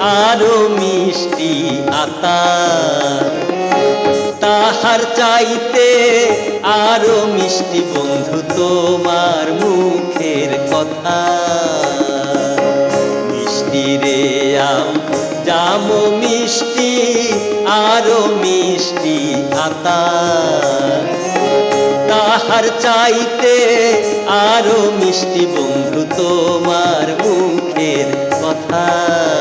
আরও মিষ্টি আতার। তাহার চাইতে আরও মিষ্টি বন্ধু তোমার মুখের কথা। মিষ্টি রে আম, জাম মিষ্টি, আরও মিষ্টি আতার। তাহার চাইতে আরও মিষ্টি বন্ধু তোমার মুখের কথা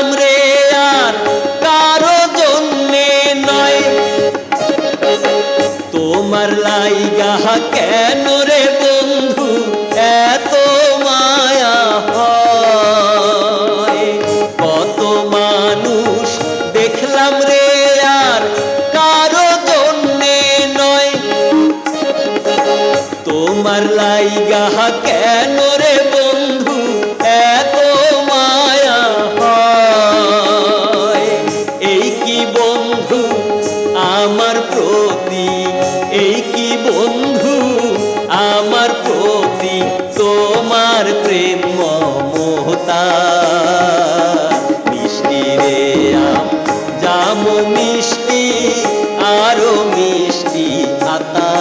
দেখলাম রে আর কারও জন্যে নয়। তোমার লাইগা কেন রে বন্ধু, এত মায়া হয়। কত মানুষ দেখলাম রে আর কারও জন্যে নয়। তোমার লাইগা কেন রে আমার প্রতি। এই কি বন্ধু? আমার প্রতি তোমার প্রেম মমতা। মিষ্টি রে আম, জাম মিষ্টি, আরও মিষ্টি আতা।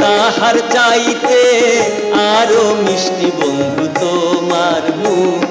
তাহার চাইতে আরও মিষ্টি বন্ধু তোমার মুখের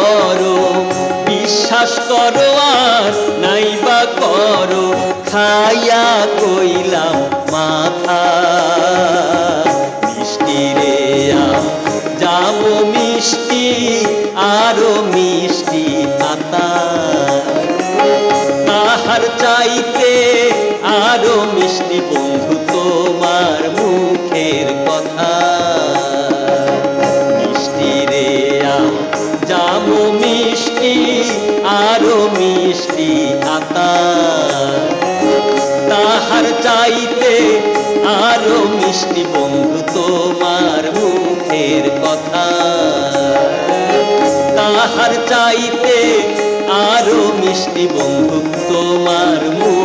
করো, বিশ্বাস করো আর নাইবা করো, খাইয়া কইলাম মাথা। মিষ্টি রে জাম মিষ্টি, আরও মিষ্টি পাতা। তাহার চাইতে আরও মিষ্টি বন্ধু তোমার মুখের কথা। আতা তাহার চাইতে আরও মিষ্টি বন্ধু তোমার মুখের কথা। তাহার চাইতে আরও মিষ্টি বন্ধু তোমার মুখের